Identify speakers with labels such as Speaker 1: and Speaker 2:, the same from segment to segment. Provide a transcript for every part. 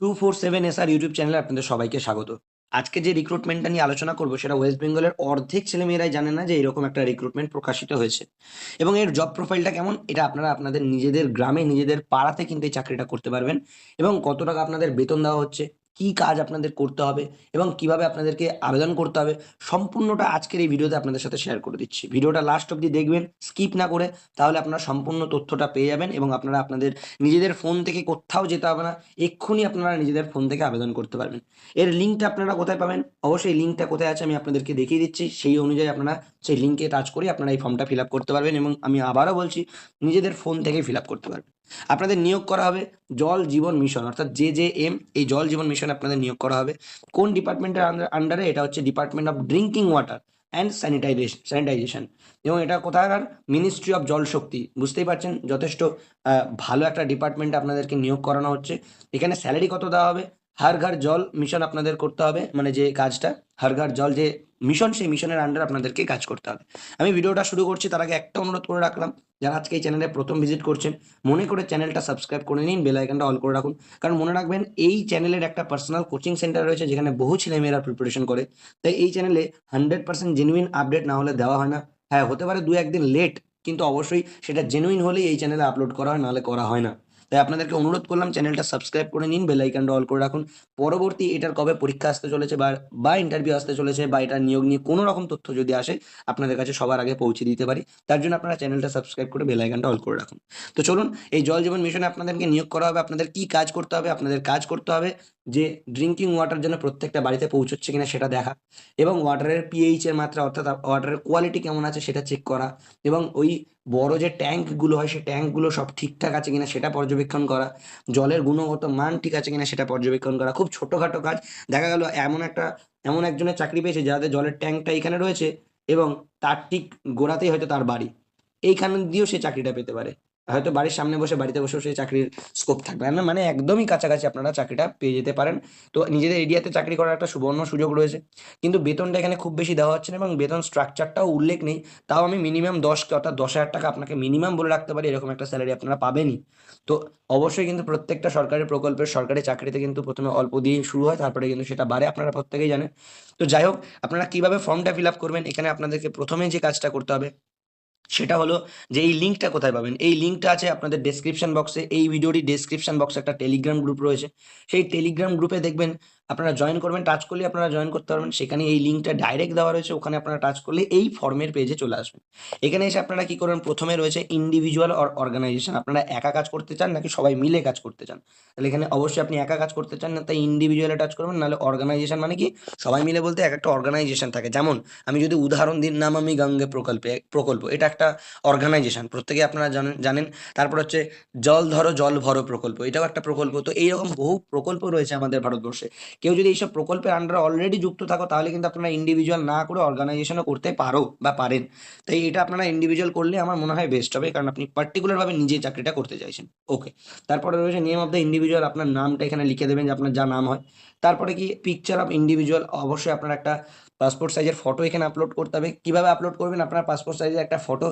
Speaker 1: Two four seven S R YouTube চ্যানেলে আপনাদের সবাইকে স্বাগত। আজকে যে রিক্রুটমেন্টটা নিয়ে আলোচনা করব সেটা ওয়েস্ট বেঙ্গলের অর্ধেক ছেলেমেয়েরাই জানে না যে এরকম একটা রিক্রুটমেন্ট প্রকাশিত হয়েছে। এবং এর জব প্রোফাইলটা কেমন, এটা আপনারা আপনাদের নিজেদের গ্রামে, নিজেদের পাড়াতে কিন্তু এই চাকরিটা করতে পারবেন। এবং কত টাকা আপনাদের বেতন দেওয়া হচ্ছে কি কাজ আপনাদের করতে হবে এবং কীভাবে আপনাদেরকে আবেদন করতে হবে, সম্পূর্ণটা আজকের এই ভিডিওতে আপনাদের সাথে শেয়ার করে দিচ্ছি। ভিডিওটা লাস্ট অবধি দেখবেন স্কিপ না করে তাহলে আপনারা সম্পূর্ণ তথ্যটা পেয়ে যাবেন এবং আপনারা আপনাদের নিজেদের ফোন থেকে কোথাও যেতে হবে না, এক্ষুনি আপনারা নিজেদের ফোন থেকে আবেদন করতে পারবেন। এর লিঙ্কটা আপনারা কোথায় পাবেন? অবশ্যই লিঙ্কটা কোথায় আছে আমি আপনাদেরকে দেখিয়ে দিচ্ছি, সেই অনুযায়ী আপনারা সেই লিঙ্কে টাচ করে আপনারা এই ফর্মটা ফিল করতে পারবেন এবং আমি আবারও বলছি, নিজেদের ফোন থেকে ফিল করতে পারবেন। আপনাদের নিয়োগ করা হবে জল জীবন মিশন, অর্থাৎ জে জে এম, এই জল জীবন মিশন আপনাদের নিয়োগ করা হবে। কোন ডিপার্টমেন্টের আন্ডারে এটা হচ্ছে department of drinking water and sanitization sanitization. এবং এটা কোথাকার? মিনিস্ট্রি অফ জল শক্তি। বুঝতেই পারছেন? যথেষ্ট ভালো একটা ডিপার্টমেন্ট আপনাদেরকে নিয়োগ করানো হচ্ছে। এখানে স্যালারি কত দেওয়া হবে? হার ঘর জল মিশন আপনাদের করতে হবে মানে যে কাজটা। হার ঘর জল যে মিশন সেই মিশনের আন্ডার আপনাদেরকে কাজ করতে হবে। আমি ভিডিওটা শুরু করছি, তার আগে একটা অনুরোধ করে রাখলাম, যারা আজকে এই চ্যানেলে প্রথম ভিজিট করছেন, মনে করে চ্যানেলটা সাবস্ক্রাইব করে নিন বেল আইকনটা অল করে রাখুন। কারণ মনে রাখবেন, এই চ্যানেলের একটা পার্সোনাল কোচিং সেন্টার রয়েছে, যেখানে বহু ছেলেমেয়েরা প্রিপারেশন করে। তাই এই চ্যানেলে হান্ড্রেড পার্সেন্ট জেনুইন আপডেট না হলে দেওয়া হয় না। হ্যাঁ হতে পারে দু একদিন লেট কিন্তু অবশ্যই সেটা জেনুইন হলেই এই চ্যানেলে আপলোড করা হয়, নাহলে করা হয় না। তাই আপনাদেরকে অনুরোধ করলাম চ্যানেলটা সাবস্ক্রাইব করে নিন, বেল আইকনটা অল করে রাখুন। পরবর্তী এটার কবে পরীক্ষা আসতে চলেছে বা বা ইন্টারভিউ আসতে চলেছে বা এটার নিয়োগ নিয়ে কোনো রকম তথ্য যদি আসে, আপনাদের কাছে সবার আগে পৌঁছে দিতে পারি। তার জন্য আপনারা চ্যানেলটা সাবস্ক্রাইব করে বেল আইকনটা অল করে রাখুন। তো চলুন, এই জল জীবন মিশনে আপনাদেরকে নিয়োগ করা হবে, আপনাদের কি কাজ করতে হবে, আপনাদের কাজ করতে হবে। যে ড্রিঙ্কিং ওয়াটার যেন প্রত্যেকটা বাড়িতে পৌঁছচ্ছে কিনা সেটা দেখা এবং ওয়াটারের পিএইচ এর মাত্রা অর্থাৎ ওয়াটারের কোয়ালিটি কেমন আছে সেটা চেক করা এবং ওই বড় যে ট্যাঙ্কগুলো হয় সেই ট্যাঙ্কগুলো সব ঠিকঠাক আছে কিনা সেটা পর্যবেক্ষণ করা, জলের গুণগত মান ঠিক আছে কিনা সেটা পর্যবেক্ষণ করা। খুব ছোটোখাটো কাজ। দেখা গেল এমন একটা, এমন একজনের চাকরি পেয়েছে যাদের জলের ট্যাঙ্কটা এখানে রয়েছে এবং তার ঠিক গোড়াতেই হয়তো তার বাড়ি। এইখান দিয়েও সে চাকরিটা পেতে পারে। হয়তো বাড়ির সামনে বসে, বাড়িতে বসেও সেই চাকরির স্কোপ থাকবে। না মানে একদমই কাছাকাছি আপনারা চাকরিটা পেয়ে যেতে পারেন। তো নিজেদের এরিয়াতে চাকরি করার একটা সুবর্ণ সুযোগ রয়েছে। কিন্তু বেতনটা এখানে খুব বেশি দেওয়া হচ্ছে না এবং বেতন স্ট্রাকচারটাও উল্লেখ নেই। তাও আমি মিনিমাম দশ অর্থাৎ দশ হাজার টাকা আপনাকে মিনিমাম বলে রাখতে পারি, এরকম একটা স্যালারি আপনারা পাবেনই। তো অবশ্যই কিন্তু প্রত্যেকটা সরকারি প্রকল্পের সরকারি চাকরিতে কিন্তু প্রথমে অল্প দিয়েই শুরু হয়, তারপরে কিন্তু সেটা বাড়ে, আপনারা প্রত্যেকেই জানেন। তো যাই হোক, আপনারা কীভাবে ফর্মটা ফিল আপ করবেন? এখানে আপনাদেরকে প্রথমে যে কাজটা করতে হবে সেটা হলো যে এই লিঙ্কটা কোথায় পাবেন? এই লিঙ্কটা আছে আপনাদের ডেসক্রিপশন বক্সে এই ভিডিওটি ডেসক্রিপশন বক্সে একটা টেলিগ্রাম গ্রুপ রয়েছে। সেই টেলিগ্রাম গ্রুপে দেখবেন আপনারা জয়েন করবেন টাচ করলে আপনারা জয়েন করতে পারবেন। সেখানে এই লিঙ্কটা ডাইরেক্ট দেওয়া রয়েছে, ওখানে আপনারা টাচ করলে এই ফর্মের পেজে চলে আসবেন। এখানে এসে আপনারা কি করবেন, প্রথমে রয়েছে ইন্ডিভিজুয়াল অর অর্গানাইজেশন আপনারা একা কাজ করতে চান নাকি সবাই মিলে কাজ করতে চান? তাহলে এখানে অবশ্যই আপনি একা কাজ করতে চান না, তাই ইন্ডিভিজুয়ালে টাচ করবেন, নাহলে অর্গানাইজেশন মানে কি? সবাই মিলে বলতে এক একটা অর্গানাইজেশন থাকে। যেমন, আমি যদি উদাহরণ দিন নাম আমি গঙ্গে প্রকল্পে, প্রকল্প। এটা একটা অর্গানাইজেশন প্রত্যেকে আপনারা জানেন জানেন। তারপর হচ্ছে, জল ধরো, জল ভরো প্রকল্প। এটাও একটা প্রকল্প। তো এইরকম বহু প্রকল্প রয়েছে আমাদের ভারতবর্ষে। কেউ যদি এইসব প্রকল্পের আন্ডারে অলরেডি যুক্ত থাকো, তাহলে কিন্তু আপনারা ইন্ডিভিজুয়াল না করে অর্গানাইজেশনও করতে পারো বা পারেন। তাই এটা আপনারা ইন্ডিভিজুয়াল করলে আমার মনে হয় বেস্ট হবে, কারণ আপনি পার্টিকুলারভাবে নিজে চাকরিটা করতে চাইছেন। ওকে তারপরে রয়েছে নেম অফ দ্য ইন্ডিভিজুয়াল আপনার নামটা এখানে লিখে দেবেন যে আপনার যা নাম হয়। তারপরে কি পিকচার অফ ইন্ডিভিজুয়াল অবশ্যই আপনার একটা পাসপোর্ট সাইজের ফটো এখানে আপলোড করতে হবে। কীভাবে আপলোড করবেন? আপনার পাসপোর্ট সাইজের একটা ফটো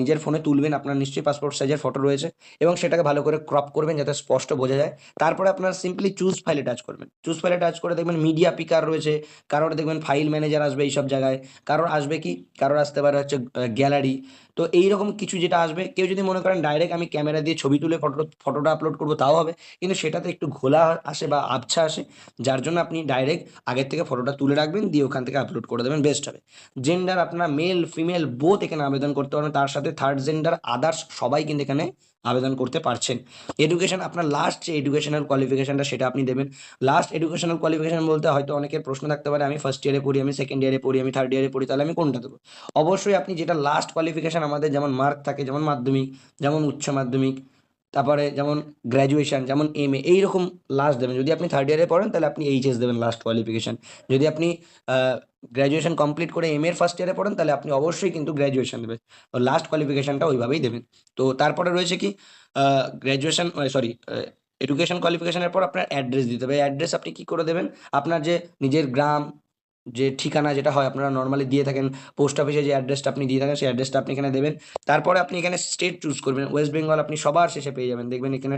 Speaker 1: নিজের ফোনে তুলবেন। আপনার নিশ্চয়ই পাসপোর্ট সাইজের ফটো রয়েছে এবং সেটাকে ভালো করে ক্রপ করবেন যাতে স্পষ্ট বোঝা যায়। তারপরে আপনার সিম্পলি চুজ ফাইলে টাচ করবেন। চুজ ফাইলে টাচ করে দেখবেন মিডিয়া পিকার রয়েছে। কারোর দেখবেন ফাইল ম্যানেজার আসবে এইসব জায়গায়। কারোর আসবে কি? কারোর আসতে পারে হচ্ছে গ্যালারি তো এইরকম কিছু যেটা আসবে, কেউ যদি মনে করেন ডাইরেক্ট আমি ক্যামেরা দিয়ে ছবি তুলে ফটো ফটোটা আপলোড করব তাও হবে, কিন্তু সেটাতে একটু ঘোলা আসে বা আবছা আসে, যার জন্য আপনি ডাইরেক্ট আগের থেকে ফটোটা তুলে রাখবেন, দিয়ে ওখান থেকে আপলোড করে দেবেন বেস্ট হবে। জেন্ডার আপনার মেল ফিমেল বোথ এখানে আবেদন করতে পারবেন, তার সাথে থার্ড জেন্ডার আদার্স সবাই কিন্তু এখানে আবেদন করতে পারছেন। এডুকেশন আপনার লাস্ট যে এডুকেশনাল কোয়ালিফিকেশনটা সেটা আপনি দেবেন। লাস্ট এডুকেশনাল কোয়ালিফিকেশন বলতে হয়তো অনেকের প্রশ্ন থাকতে পারে, আমি ফার্স্ট ইয়ারে পড়ি, আমি সেকেন্ড ইয়ারে পড়ি, আমি থার্ড ইয়ারে পড়ি, তাহলে আমি কোনটা দেবো? অবশ্যই আপনি যেটা লাস্ট কোয়ালিফিকেশন আমাদের যেমন মার্ক থাকে, যেমন মাধ্যমিক, যেমন উচ্চ মাধ্যমিক, তারপরে যেমন গ্র্যাজুয়েশন যেমন এম এ এইরকম লাস্ট দেবেন। যদি আপনি থার্ড ইয়ারে পড়েন, তাহলে আপনি এইচএস দেবেন লাস্ট কোয়ালিফিকেশান যদি আপনি গ্র্যাজুয়েশন কমপ্লিট করে এম এর ফার্স্ট ইয়ারে পড়েন, তাহলে আপনি অবশ্যই কিন্তু গ্র্যাজুয়েশন দেবেন। লাস্ট কোয়ালিফিকেশনটা ওইভাবেই দেবেন। তো তারপরে রয়েছে কি গ্র্যাজুয়েশন সরি এডুকেশন কোয়ালিফিকেশনের পর আপনার অ্যাড্রেস দিতে হবে। অ্যাড্রেস আপনি কি করে দেবেন? আপনার যে নিজের গ্রাম, যে ঠিকানা যেটা হয়, আপনারা নর্মালি দিয়ে থাকেন পোস্ট অফিসে যে অ্যাড্রেসটা আপনি দিয়ে থাকেন, সেই অ্যাড্রেসটা আপনি এখানে দেবেন। তারপরে আপনি এখানে স্টেট চুজ করবেন। ওয়েস্ট বেঙ্গল আপনি সবার শেষে পেয়ে যাবেন। দেখবেন এখানে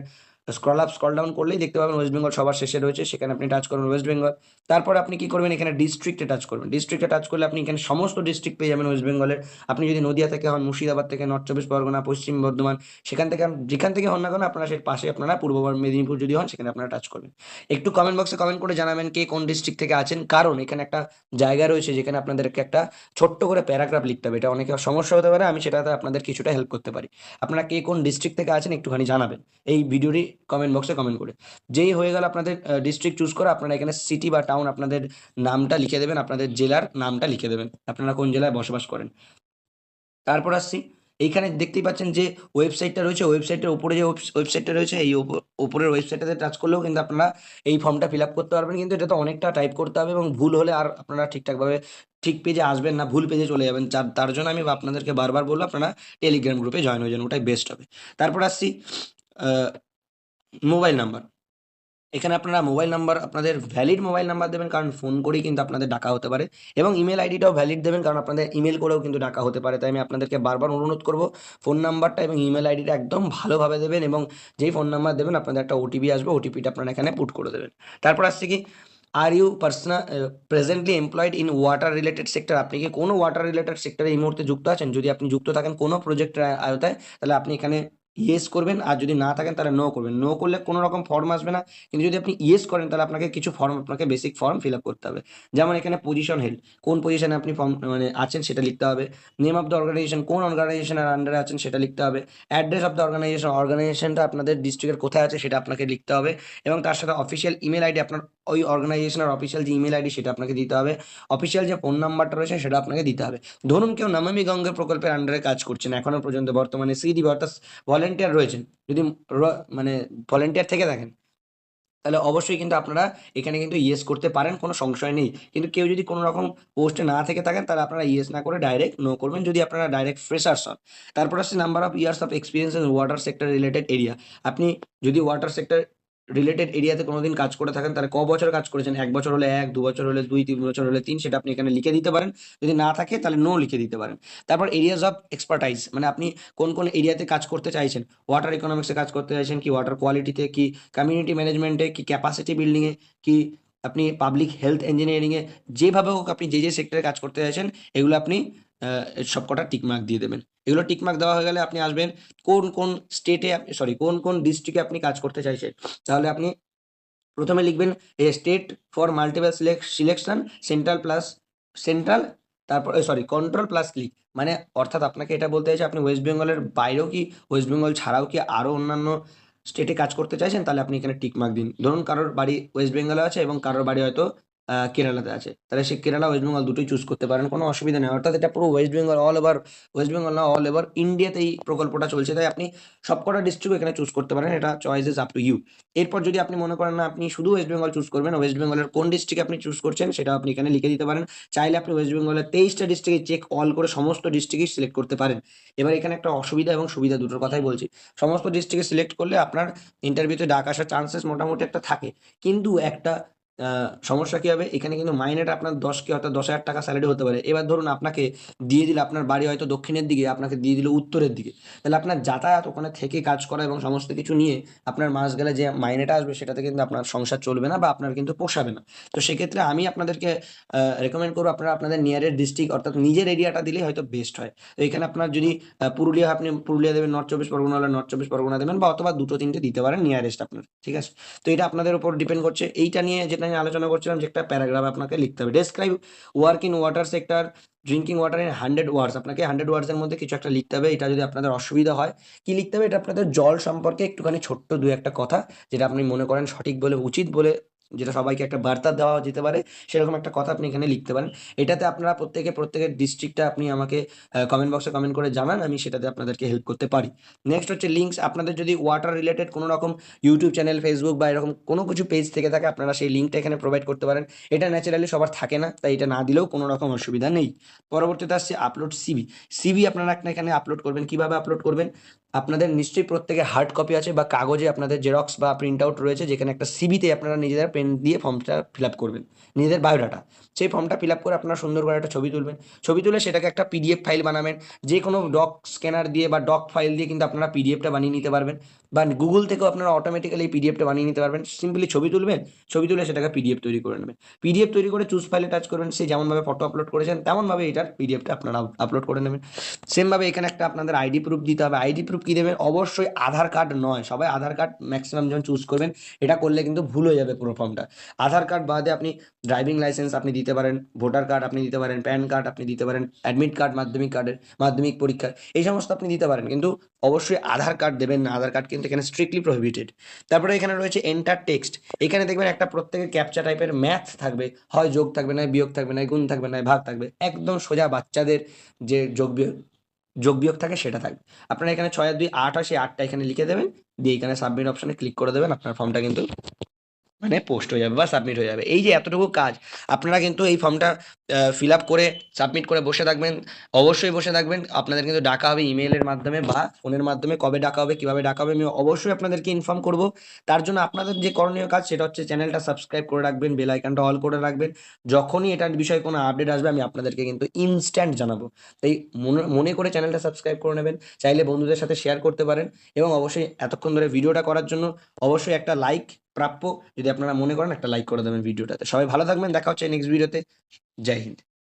Speaker 1: স্ক্রল আপ স্ক্রল ডাউন করলেই দেখতে পাবেন ওয়েস্ট বেঙ্গল সবার শেষে রয়েছে, সেখানে আপনি টাচ করবেন ওয়েস্ট বেঙ্গল তারপর আপনি কি করবেন? এখানে ডিস্ট্রিক্টে টাচ করবেন। ডিস্ট্রিক্টে টাচ করলে আপনি এখানে সমস্ত ডিস্ট্রিক্ট পেয়ে যাবেন ওয়েস্ট বেঙ্গলের আপনি যদি নদিয়া থেকে হন, মুর্শিদাবাদ থেকে নর্থ চব্বিশ পরগনা পশ্চিম বর্ধমান, সেখান থেকে যেখান থেকে হন না কেন, আপনারা সেই পাশে আপনারা পূর্ব মেদিনীপুর যদি হন, সেখানে আপনারা টাচ করবেন। একটু কমেন্ট বক্সে কমেন্ট করে জানাবেন কে কোন ডিস্ট্রিক্ট থেকে আছেন। কারণ এখানে একটা জায়গা রয়েছে যেখানে আপনাদেরকে একটা ছোট্ট করে প্যারাগ্রাফ লিখতে হবে। এটা অনেকে সমস্যা হতে পারে, আমি সেটাতে আপনাদের কিছুটা হেল্প করতে পারি। আপনারা কে কোন ডিস্ট্রিক্ট থেকে আছেন, একটুখানি জানাবেন। এই ভিডিওটি কমেন্ট বক্সে কমেন্ট করে। যেই হয়ে গেল আপনাদের ডিস্ট্রিক্ট চুজ করে, আপনারা এখানে সিটি বা টাউন আপনাদের নামটা লিখে দেবেন, আপনাদের জেলার নামটা লিখে দেবেন, আপনারা কোন জেলায় বসবাস করেন। তারপর আসছি, এইখানে দেখতেই পাচ্ছেন যে ওয়েবসাইটটা রয়েছে ওয়েবসাইটের উপরে যে ওয়েবসাইটটা রয়েছে, এই ওপ- উপরের ওয়েবসাইটটাতে টাচ করলেও কিন্তু আপনারা এই ফর্মটা ফিল আপ করতে পারবেন, কিন্তু এটা তো অনেকটা টাইপ করতে হবে এবং ভুল হলে আর আপনারা ঠিকঠাকভাবে ঠিক পেজে আসবেন না, ভুল পেজে চলে যাবেন। তার তার জন্য আমি আপনাদেরকে বারবার বলব, আপনারা টেলিগ্রাম গ্রুপে জয়েন হয়ে যান, ওটাই বেস্ট হবে। তারপর আসছি মোবাইল নাম্বার। এখানে আপনারা মোবাইল নাম্বার, আপনাদের ভ্যালিড মোবাইল নাম্বার দেবেন, কারণ ফোন করেই কিন্তু আপনাদের ডাকা হতে পারে। এবং ইমেল আইডিটাও ভ্যালিড দেবেন, কারণ আপনাদের ইমেল করেও কিন্তু ডাকা হতে পারে। তাই আমি আপনাদেরকে বারবার অনুরোধ করব ফোন নাম্বারটা এবং ইমেল আইডিটা একদম ভালোভাবে দেবেন এবং যেই ফোন নাম্বার দেবেন, আপনাদের একটা ওটিপি আসবে ওটিপিটা আপনারা এখানে পুট করে দেবেন। তারপর আসছে কি are you personal presently employed in water related sector আপনি কি কোনো ওয়াটার রিলেটেড সেক্টরে এই মুহূর্তে যুক্ত আছেন? যদি আপনি যুক্ত থাকেন কোনো প্রজেক্টের আয়তায়, তাহলে আপনি এখানে ইয়েস করবেন, আর যদি না থাকেন তাহলে নো করবেন। নো করলে কোনো রকম ফর্ম আসবে না, কিন্তু যদি আপনি ইয়েস করেন তাহলে আপনাকে কিছু ফর্ম আপনাকে বেসিক ফর্ম ফিল আপ করতে হবে। যেমন এখানে পজিশন হেল্ড কোন পজিশনে আপনি ফর্ম মানে আছেন সেটা লিখতে হবে। নেম অফ দ্য অর্গানাইজেশন কোন অর্গানাইজেশনের আন্ডারে আছেন সেটা লিখতে হবে। অ্যাড্রেস অফ দ্য অর্গানাইজেশন অর্গানাইজেশনটা আপনাদের ডিস্ট্রিক্টের কোথায় আছে সেটা আপনাকে লিখতে হবে। এবং তার সাথে অফিসিয়াল ইমেল আইডি আপনার ওই অর্গানাইজেশনের অফিসিয়াল যে ইমেল আইডি সেটা আপনাকে দিতে হবে। অফিসিয়াল যে ফোন নাম্বারটা রয়েছে সেটা আপনাকে দিতে হবে। ধরুন কেউ নমামি গঙ্গা প্রকল্পের আন্ডারে কাজ করছেন, এখনও পর্যন্ত বর্তমানে সিডি অর্থাৎ ভলেন্টিয়ার রয়েছেন। যদি মানে ভলেন্টিয়ার থেকে থাকেন, তাহলে অবশ্যই কিন্তু আপনারা এখানে কিন্তু ইয়েস করতে পারেন, কোনো সংশয় নেই। কিন্তু কেউ যদি কোনো রকম পোস্টে না থেকে থাকেন, তাহলে আপনারা ইয়েস না করে ডাইরেক্ট নো করবেন, যদি আপনারা ডাইরেক্ট ফ্রেশার্স হন। তারপর আসছে number of years of experience water sector related area আপনি যদি ওয়াটার সেক্টর রিলেটেড এরিয়াতে কোনোদিন কাজ করে থাকেন তাহলে ক বছর কাজ করেছেন? এক বছর হলে এক, দু বছর হলে দুই, তিন বছর হলে তিন, সেটা আপনি এখানে লিখে দিতে পারেন। যদি না থাকে, তাহলে নো লিখে দিতে পারেন। তারপর এরিয়াজ অফ এক্সপার্টাইজ মানে আপনি কোন কোন এরিয়াতে কাজ করতে চাইছেন? ওয়াটার ইকোনমিক্সে কাজ করতে চাইছেন কি? ওয়াটার কোয়ালিটিতে কি? কমিউনিটি ম্যানেজমেন্টে কি? ক্যাপাসিটি বিল্ডিংয়ে কি? আপনি পাবলিক হেলথ ইঞ্জিনিয়ারিংয়ে যেভাবে হোক আপনি যে যে সেক্টরে কাজ করতে চাইছেন, এগুলো আপনি সবকটা টিকমার্ক দিয়ে দেবেন। এগুলো টিকমার্ক দেওয়া হয়ে গেলে আপনি আসবেন কোন কোন স্টেটে সরি কোন কোন ডিস্ট্রিক্টে আপনি কাজ করতে চাইছেন। তাহলে আপনি প্রথমে লিখবেন a state for multiple selection central plus central তারপর সরি কন্ট্রোল প্লাস ক্লিক মানে অর্থাৎ আপনাকে এটা বলতে চাইছে আপনি ওয়েস্ট বেঙ্গলের বাইরেও কি ওয়েস্ট বেঙ্গল ছাড়াও কি আরও অন্যান্য স্টেটে কাজ করতে চাইছেন? তাহলে আপনি এখানে টিকমার্ক দিন। ধরুন কারোর বাড়ি ওয়েস্ট বেঙ্গলে আছে এবং কারোর বাড়ি হয়তো কেরালাতে আছে। তাহলে সে কেরালা, ওয়েস্ট বেঙ্গল দুটোই চুজ করতে পারেন, কোনো অসুবিধা নেই। অর্থাৎ এটা পুরো west Bengal all over west Bengal না অল ওভার ইন্ডিয়াতে এই প্রকল্পটা চলছে। তাই আপনি সবকটা ডিস্ট্রিক্ট এখানে চুজ করতে পারেন। এটা choice is up to you এরপর যদি আপনি মনে করেন না, আপনি শুধু ওয়েস্ট বেঙ্গল চুজ করবেন, ওয়েস্ট বেঙ্গলের কোন ডিস্ট্রিক্ট আপনি চুজ করছেন সেটা আপনি এখানে লিখে দিতে পারেন। চাইলে আপনি ওয়েস্ট বেঙ্গলের তেইশটা ডিস্ট্রিক্টে চেক অল করে সমস্ত ডিস্ট্রিক্টই সিলেক্ট করতে পারেন। এবার এখানে একটা অসুবিধা এবং সুবিধা দুটোর কথাই বলছি। সমস্ত ডিস্ট্রিক্টে সিলেক্ট করলে আপনার ইন্টারভিউতে ডাক আসার চান্সেস মোটামুটি একটা থাকে। কিন্তু একটা সমস্যা কি হবে? এখানে কিন্তু মাইনেটা আপনার দশ কি অর্থাৎ দশ হাজার টাকা স্যালারি হতে পারে। এবার ধরুন আপনাকে দিয়ে দিলে আপনার বাড়ি হয়তো দক্ষিণের দিকে, আপনাকে দিয়ে দিল উত্তরের দিকে। তাহলে আপনার যাতায়াত ওখানে থেকে কাজ করা এবং সমস্ত কিছু নিয়ে আপনার মাস গেলে যে মাইনেটা আসবে, সেটাতে কিন্তু আপনার সংসার চলবে না বা আপনার কিন্তু পোষাবে না। তো সেক্ষেত্রে আমি আপনাদেরকে রেকমেন্ড করব আপনারা আপনাদের নিয়ারের ডিস্ট্রিক্ট অর্থাৎ নিজের এরিয়াটা দিলেই হয়তো বেস্ট হয়। তো এখানে আপনার যদি পুরুলিয়া, আপনি পুরুলিয়া দেবেন নর্থ চব্বিশ পরগনা হলে নর্থ চব্বিশ পরগনা দেবেন বা অথবা দুটো তিনটে দিতে পারেন নিয়ারেস্ট আপনার, ঠিক আছে? তো এটা আপনাদের উপর ডিপেন্ড করছে। এইটা নিয়ে যেটা নিয়ে আলোচনা করছিলাম যে একটা প্যারাগ্রাফ আপনাকে লিখতে হবে। Describe work in water sector drinking water in hundred words আপনাকে হান্ড্রেড ওয়ার্ডসের মধ্যে কিছু একটা লিখতে হবে, এটা যদি আপনাদের অসুবিধা হয়, কি লিখতে হবে? এটা আপনাদের জল সম্পর্কে একটুখানি ছোট্ট দু একটা কথা, যেটা আপনি মনে করেন সঠিক বলে, উচিত বলে যেটা সবাইকে একটা বার্তা দেওয়া যেতে পারে, সেরকম একটা কথা আপনি এখানে লিখতে পারেন। এটাতে আপনারা প্রত্যেকে, প্রত্যেকের ডিস্ট্রিক্টটা আপনি আমাকে কমেন্ট বক্সে কমেন্ট করে জানান, আমি সেটাতে আপনাদেরকে হেল্প করতে পারি। নেক্সট হচ্ছে লিঙ্কস আপনাদের যদি ওয়াটার রিলেটেড কোনো রকম ইউটিউব চ্যানেল ফেসবুক বা এরকম কোনো কিছু পেজ থেকে থাকে, আপনারা সেই লিঙ্কটা এখানে প্রোভাইড করতে পারেন। এটা ন্যাচারালি সবার থাকে না, তাই এটা না দিলেও কোনো রকম অসুবিধা নেই। পরবর্তীতে আসছে আপলোড সিবি সিবি আপনারা এখানে আপলোড করবেন। কীভাবে আপলোড করবেন? আপনাদের নিশ্চয়ই প্রত্যেকে হার্ড কপি আছে বা কাগজে আপনাদের জেরক্স বা প্রিন্ট আউট রয়েছে, যেখানে একটা সিবিতে আপনারা নিজেদের পেন দিয়ে ফর্মটা ফিল আপ করবেন, নিজেদের বায়োডাটা সেই ফর্মটা ফিল আপ করে আপনারা সুন্দর করে একটা ছবি তুলবেন। ছবি তুলে সেটাকে একটা পিডিএফ ফাইল বানাবেন, যে কোনো ডক স্ক্যানার দিয়ে বা ডক ফাইল দিয়ে কিন্তু আপনারা পিডিএফটা বানিয়ে নিতে পারবেন। বা গুগল থেকেও আপনারা অটোমেটিক্যালি এই পিডিএফটা বানিয়ে নিতে পারবেন। সিম্পলি ছবি তুলবেন, ছবি তুলে সেটাকে পিডিএফ তৈরি করে নেবেন। পিডিএফ তৈরি করে চুজ ফাইলে টাচ করবেন সেই যেমনভাবে ফটো আপলোড করেছেন, তেমনভাবে এটার পিডিএফটা আপনারা আপলোড করে নেবেন। সেমভাবে এখানে একটা আপনাদের আইডি প্রুফ দিতে হবে। আইডি প্রুফ কী দেবেন? অবশ্যই আধার কার্ড নয়। সবাই আধার কার্ড ম্যাক্সিমাম যখন চুজ করবেন। এটা করলে কিন্তু ভুল হয়ে যাবে পুরো ফর্মটা আধার কার্ড বাদে আপনি ড্রাইভিং লাইসেন্স আপনি দিতে পারেন ভোটার কার্ড আপনি দিতে পারেন প্যান কার্ড আপনি দিতে পারেন অ্যাডমিট কার্ড মাধ্যমিক কার্ডের মাধ্যমিক পরীক্ষার এই সমস্ত আপনি দিতে পারেন। কিন্তু অবশ্যই আধার কার্ড দেবেন না। আধার কার্ড কিন্তু এখানে স্ট্রিক্টলি প্রহিবিটেড তারপরে এখানে রয়েছে এন্টার টেক্সট এখানে দেখবেন একটা প্রত্যেকের ক্যাপচা টাইপের ম্যাথ থাকবে। হয় যোগ থাকবে না বিয়োগ থাকবে না গুণ থাকবে না ভাগ থাকবে। একদম সোজা বাচ্চাদের যে যোগ বিয়োগ যোগ বিয়োগ থাকে, সেটা থাকবে আপনারা এখানে ছয় আর দুই, আট সেই আটটা এখানে লিখে দেবেন, দিয়ে এখানে সাবমিট অপশানে ক্লিক করে দেবেন, আপনার ফর্মটা কিন্তু মানে পোস্ট হয়ে যাবে বা সাবমিট হয়ে যাবে। এই যে এতটুকু কাজ, আপনারা কিন্তু এই ফর্মটা ফিল আপ করে সাবমিট করে বসে থাকবেন। অবশ্যই বসে থাকবেন। আপনাদের কিন্তু ডাকা হবে ইমেলের মাধ্যমে বা ফোনের মাধ্যমে কবে ডাকা হবে, কীভাবে ডাকা হবে, আমি অবশ্যই আপনাদেরকে ইনফর্ম করব। তার জন্য আপনাদের যে করণীয় কাজ, সেটা হচ্ছে চ্যানেলটা সাবস্ক্রাইব করে রাখবেন বেল অল করে রাখবেন। যখনই এটার বিষয়ে কোনো আপডেট আসবে, আমি আপনাদেরকে কিন্তু ইনস্ট্যান্ট জানাব। তাই মনে মনে করে চ্যানেলটা সাবস্ক্রাইব করে নেবেন। চাইলে বন্ধুদের সাথে শেয়ার করতে পারেন। এবং অবশ্যই এতক্ষণ ধরে ভিডিওটা করার জন্য অবশ্যই একটা লাইক প্রাপ্য। যদি আপনারা মনে করেন, একটা লাইক করে দেবেন ভিডিওটাতে সবাই ভালো থাকবেন। দেখা হচ্ছে নেক্সট ভিডিওতে জয় হিন্দ।